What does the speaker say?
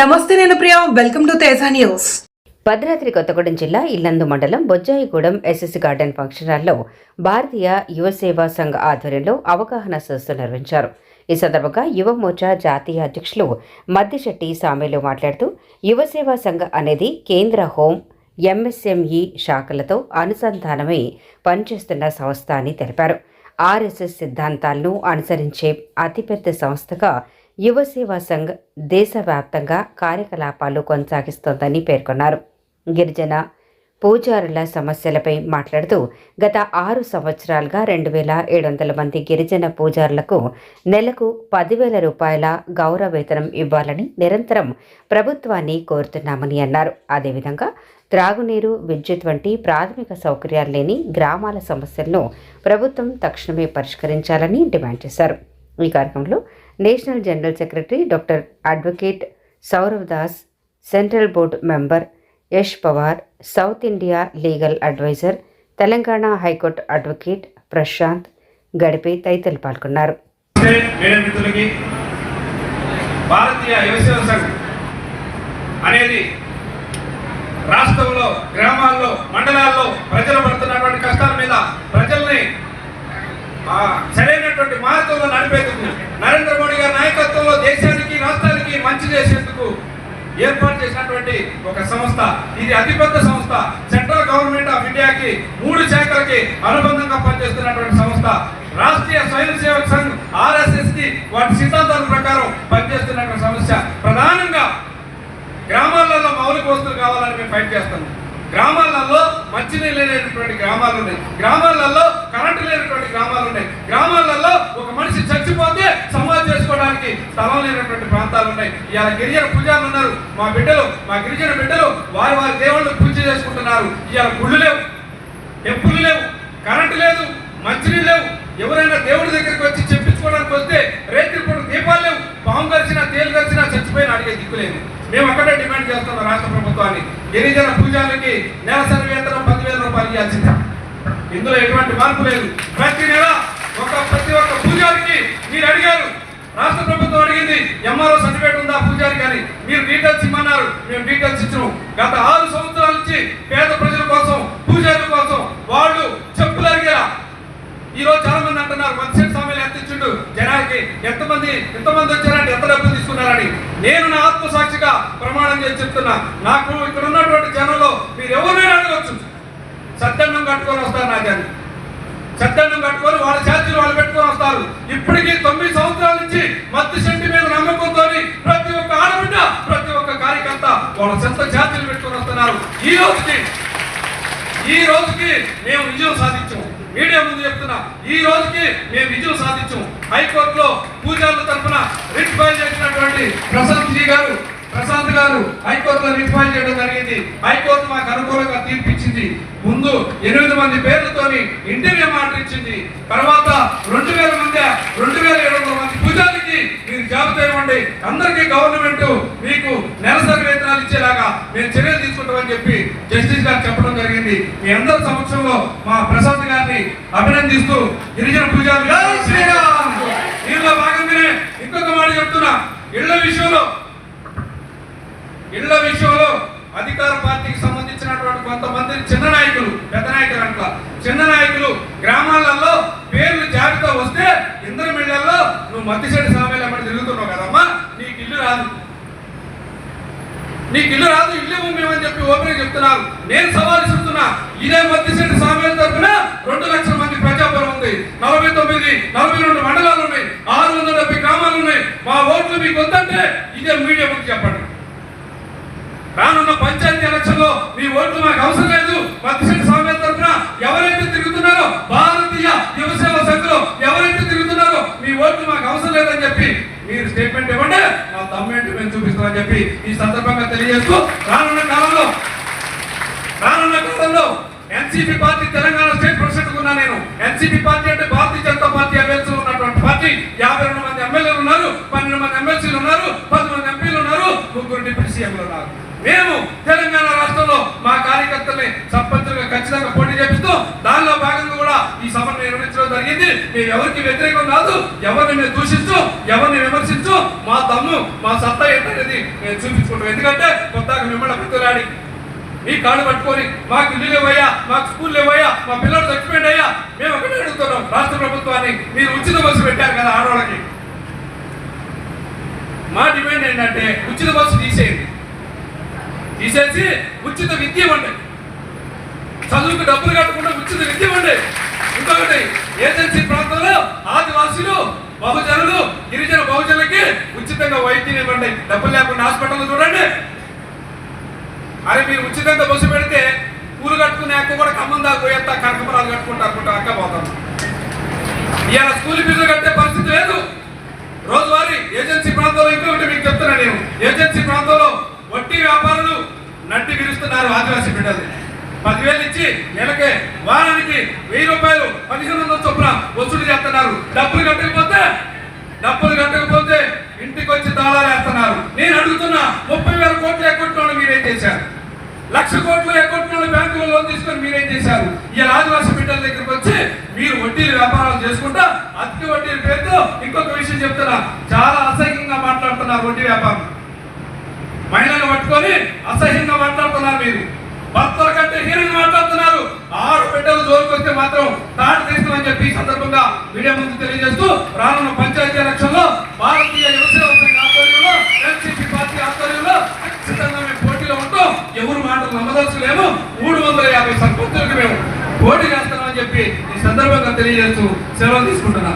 నమస్తే నేను Priya welcome to Teja news Bhadradri Kothagudem జిల్లా ఇల్లందు మండలం బొజ్జాయిగూడెం ఎస్ఎస్ గార్డెన్ ఫంక్షన్ హాల్లో భారతీయ యువ సేవా సంఘ ఆధ్వర్యంలో అవగాహన సదస్సు నిర్వహించారు. ఈ సందర్భంగా యువ మోర్చా జాతీయ అధ్యక్షులు మద్దిశెట్టి సామీలు మాట్లాడుతూ యువ సేవా సంఘ అనేది కేంద్ర హోం ఎంఎస్ఎంఈ శాఖలతో అనుసంధానమై పనిచేస్తున్న సంస్థ అని తెలిపారు. ఆర్ఎస్ఎస్ సిద్ధాంతాలను అనుసరించే అతిపెద్ద సంస్థగా యువ సేవా సంఘ్ దేశవ్యాప్తంగా కార్యకలాపాలు కొనసాగిస్తోందని పేర్కొన్నారు. గిరిజన పూజారుల సమస్యలపై మాట్లాడుతూ గత ఆరు సంవత్సరాలుగా రెండు వేల ఏడు వందల మంది గిరిజన పూజారులకు నెలకు పదివేల రూపాయల గౌరవ వేతనం ఇవ్వాలని నిరంతరం ప్రభుత్వాన్ని కోరుతున్నామని అన్నారు. అదేవిధంగా త్రాగునీరు విద్యుత్ వంటి ప్రాథమిక సౌకర్యాలు లేని గ్రామాల సమస్యలను ప్రభుత్వం తక్షణమే పరిష్కరించాలని డిమాండ్ చేశారు. ఈ కార్యక్రమంలో national general secretary doctor advocate Saurav Das central board member Yash Pawar south India legal adviser Telangana high court advocate Prashant Gadipe తదితరులు పాల్గొన్నారు. భారతీయ యువసేవ సంఘ్ అనేది రాష్ట్రంలో గ్రామాల్లో మండలాల్లో ప్రజలు పడుతున్నటువంటి కష్టాల మీద ప్రజల్ని సరైన సరైనటువంటి మార్గంలో నడిపేందుకు నరేంద్ర మోడీ గారి నాయకత్వంలో దేశానికి రాష్ట్రానికి మంచి చేసేందుకు ఏర్పాటు చేసినటువంటి ఒక సంస్థ. ఇది అతిపెద్ద సంస్థ. సెంట్రల్ గవర్నమెంట్ ఆఫ్ ఇండియాకి మూడు శాఖలకి అనుబంధంగా పనిచేస్తున్నటువంటి సంస్థ. రాష్ట్రీయ స్వయం సేవక్ సంఘ్ ఆర్ఎస్ఎస్కి వాటి సిద్ధాంతాల ప్రకారం పనిచేస్తున్నటువంటి సమస్య. ప్రధానంగా గ్రామాలలో మౌలిక వస్తువులు కావాలని మేము ఫైట్ చేస్తున్నాం గ్రామాలలో మంచినీళ్ళు లేనటువంటి గ్రామాలు ఉన్నాయి. గ్రామాలలో కరెంటు లేనటువంటి గ్రామాలు ఉన్నాయి. గ్రామాలలో స్థలం లేనటువంటి ప్రాంతాలు ఉన్నాయి. ఇవాళ గిరిజన పూజారులు ఉన్నారు. మా బిడ్డలు మా గిరిజన బిడ్డలు వారి వారి దేవుళ్ళు పూజ చేసుకుంటున్నారు. ఇవాళ గుళ్ళు లేవు. టెంపుల్ లేవు. కరెంటు లేదు. మంచినీళ్ళు లేవు. ఎవరైనా దేవుడి దగ్గరికి వచ్చి చెప్పించుకోవడానికి వస్తే రేత్రిపూట దీపాలు లేవు. పాము కలిసినా తేలు కలిసినా చచ్చిపోయిన అడిగే దిక్కు లేదు. మేము అక్కడే డిమాండ్ చేస్తున్నాం రాష్ట్ర ప్రభుత్వాన్ని. గిరిజన పూజాలకి నెలసరి వేతనం పదివేల రూపాయలు ఇవ్వాల్సిందే. ఇందులో ఎటువంటి మార్పు లేదు. ప్రతి నెల ఒక ప్రతి ఒక్క పూజారికి మీరు అడిగారు. రాష్ట్ర ప్రభుత్వం అడిగింది ఎంఆర్ఓ సర్టిఫికేట్ ఉందా పూజారి కానీ మీరు డీటెయిల్స్ ఇమ్మన్నారు మేము డీటెయిల్స్ ఇచ్చినాం. గత ఆరు సంవత్సరాల నుంచి పేద ప్రజల కోసం పూజారుల కోసం వాళ్ళు చెప్పులు అడిగారా? ఈ రోజు చాలా మంది అంటున్నారు మత్స్యం స్వామిని ఎంత ఇచ్చిండు జనానికి ఎంతమంది ఎంతమంది వచ్చారంటే ఎంత డబ్బులు తీసుకున్నారని. నేను నా ఆత్మ సాక్షిగా ప్రమాణం చేసి చెప్తున్నా. నాకు ఇక్కడ ఉన్నటువంటి జనంలో మీరు ఎవరైనా అడగచ్చు. సత్యన్నం కట్టుకొని వస్తారు నా జనం. సత్యన్నం కట్టుకొని వాళ్ళ ఛార్జీలు వాళ్ళు పెట్టుకొని వస్తారు. ఇప్పటికీ తొమ్మిది సంవత్సరాల నుంచి మత్తు శెట్టి మీద నమ్మకంతో ప్రతి ఒక్క ఆడబిడ్డ ప్రతి ఒక్క కార్యకర్త వాళ్ళ సొంత ఛార్జీలు పెట్టుకొని వస్తున్నారు. ఈ రోజుకి ఈ రోజుకి మేము విజయం సాధించాము మీడియా ముందు చెప్తున్నా ఈ రోజుకి మేము విజయం సాధించాము హైకోర్టులో పూజారుల తరఫున రిట్ ఫైల్ చేసినటువంటి ప్రశాంత్ జీ గారు ప్రశాంత్ గారు హైకోర్టులో రిట్ ఫైల్ చేయడం జరిగింది. హైకోర్టు మాకు అనుకూలంగా తీర్పిచ్చింది ముందు ఎనిమిది మంది పేర్లతోని ఇంటర్వ్యూ మాట ఇచ్చింది. తర్వాత రెండు వేల మంది రెండు వేల ఏడు వందల మంది పూజారికి మీరు జాబితా ఇవ్వండి అందరికీ గవర్నమెంట్ మీకు నెలసరి వేతనాలు ఇచ్చేలాగా మేము చర్యలు తీసుకుంటామని చెప్పి జస్టిస్ గారు చెప్పడం జరిగింది. మీ అందరి సమక్షంలో మా ప్రశాంత్ గారిని అభినందిస్తూ గిరిజన పూజారి దీనిలో భాగంగానే ఇంకొక మాట చెప్తున్నా. ఇళ్ళ విషయంలో ఇళ్ళ విషయంలో అధికార పార్టీకి సంబంధించినటువంటి కొంతమంది చిన్న నాయకులు పెద్ద నాయకులు అంట. చిన్న నాయకులు గ్రామాలలో పేర్లు జాబితా వస్తే ఇందరి మిళ్ళల్లో నువ్వు మత్తిశెట్టి సామెలు ఎమ్మడి తిరుగుతున్నావు కదమ్మా? నీకు ఇల్లు రాదు. నీకు ఇల్లు రాదు ఇల్లు ఇవ్వమని చెప్పి ఓపెన్ చెప్తున్నారు. నేను సవాల్ ఇస్తున్నా ఇదే మత్తిశెట్టి సామెల తరఫున రెండు లక్షల మంది ప్రజాబలం ఉంది. నలభై తొమ్మిది నలభై రెండు మండలాలు ఉన్నాయి. ఆరు వందల డెబ్బై గ్రామాలు ఉన్నాయి. మా ఓట్లు మీకు వద్దంటే ఇదే మీడియా ముందు చెప్పండి. రానున్న పంచాయతీ ఎలక్షన్లో మీ ఓట్లు మాకు అవసరం లేదు. మత్స్యశెట్టి స్వామి తరఫున ఎవరైతే తిరుగుతున్నారో భారతీయ యువసేవ సంఘంలో ఎవరైతే తిరుగుతున్నారో మీ ఓట్లు మాకు అవసరం లేదని చెప్పి మీరు స్టేట్మెంట్ ఇవ్వండి మా తమ్మేంటి మేము చూపిస్తామని చెప్పి ఈ సందర్భంగా తెలియజేస్తూ రానున్న కాలంలో రానున్న కాలంలో NCP party Telangana state president ఉన్నా నేను. ఎన్సీపీ పార్టీ అంటే భారతీయ జనతా పార్టీ అభ్యర్థులు ఉన్నటువంటి పార్టీ. యాభై రెండు మంది ఎమ్మెల్యేలు ఉన్నారు పన్నెండు మంది ఎమ్మెల్సీలు ఉన్నారు పది మంది ఎంపీలు ఉన్నారు ముగ్గురు డిప్యూటీ సీఎంలు ఉన్నారు. మేము తెలంగాణ రాష్ట్రంలో మా కార్యకర్తల్ని సర్పంచులుగా ఖచ్చితంగా పోటీ చేపిస్తూ దానిలో భాగంగా కూడా ఈ సభను నిర్వహించడం జరిగింది. మేము ఎవరికి వ్యతిరేకం కాదు ఎవరిని మేము దూషిస్తూ ఎవరిని విమర్శించు మా తమ్ము మా సత్తా ఏంటనేది మేము చూపించుకుంటాం. ఎందుకంటే కొత్తగా మిమ్మల్ని ప్రతిలాడి మీ కాళ్ళు పట్టుకొని మాకు ఇల్లు లేవయ్యా మాకు స్కూల్ లేవయ్యా మా పిల్లలు చచ్చిపోయింది అయ్యా మేము ఒకటే అడుగుతున్నాం. రాష్ట్ర ప్రభుత్వాన్ని మీరు ఉచిత బస్సు పెట్టారు కదా ఆడవాళ్ళకి. మా డిమాండ్ ఏంటంటే ఉచిత బస్సు తీసేయండి. తీసేసి ఉచిత విద్య ఇవ్వండి. చదువుకు డబ్బులు కట్టకుండా ఉచిత విద్య ఇవ్వండి. ఇంకొకటి ఏజెన్సీ ప్రాంతంలో ఆదివాసీలు బహుజనులు గిరిజన బహుజనులకి ఉచితంగా వైద్యం ఇవ్వండి. డబ్బులు లేకుండా హాస్పిటల్ చూడండి. అరే మీరు ఉచితంగా బస్సు పెడితే కూలు కట్టుకునే అక్క కూడా ఖమ్మం దాకా పోయేస్తా కనకమరాలు కట్టుకుంటా అనుకుంటా అక్క పోతాం ఇవాళ స్కూల్ ఫీజులు కట్టే పరిస్థితి లేదు. రోజువారీ ఏజెన్సీ ప్రాంతంలో ఇంకొకటి మీకు చెప్తున్నాను నేను ఏజెన్సీ ప్రాంతంలో వడ్డీ వ్యాపారులు నడ్డి విరుస్తున్నారు ఆదివాసీ బిడ్డలు పదివేలు ఇచ్చి నెలకే వారానికి వెయ్యి రూపాయలు పదిహేను వందల చొప్పున వసూలు చేస్తున్నారు డబ్బులు కట్టకపోతే డబ్బులు కట్టకపోతే ఇంటికి వచ్చి తాళాలు వేస్తున్నారు. నేను అడుగుతున్నా ముప్పై వేల కోట్లు ఎక్కొట్టిన మీరేం చేశారు. లక్ష కోట్లు ఎక్కొట్టిన బ్యాంకులో లోన్ తీసుకొని మీరేం చేశారు. ఈ ఆదివాసీ బిడ్డల దగ్గరికి వచ్చి మీరు వడ్డీలు వ్యాపారాలు చేసుకుంటా అతికి వడ్డీల పేరుతో ఇంకొక విషయం చెప్తున్నా. చాలా అసహ్యంగా మాట్లాడుతున్నారు వడ్డీ వ్యాపారం. మహిళలు పట్టుకొని అసహ్యంగా మాట్లాడుతున్నారు మీరు. భర్తల కంటే హీనంగా మాట్లాడుతున్నారు ఆరు బిడ్డలు జోలికి వస్తే మాత్రం తాటి తీస్తామని చెప్పి ఈ సందర్భంగా మీడియా ముందు తెలియజేస్తూ రానున్న పంచాయతీ ఎలక్షన్లో భారతీయ వ్యవసాయ సంఘ ఆధ్వర్యంలో ఎన్సీపీ పార్టీ ఆధ్వర్యంలో ఖచ్చితంగా మేము పోటీలో ఉంటాం. ఎవరు మాటలు నమ్మదలుచులేము. మూడు వందల యాభై సంపత్తులకు మేము పోటీ చేస్తామని చెప్పి ఈ సందర్భంగా తెలియజేస్తూ సెలవు తీసుకుంటున్నా.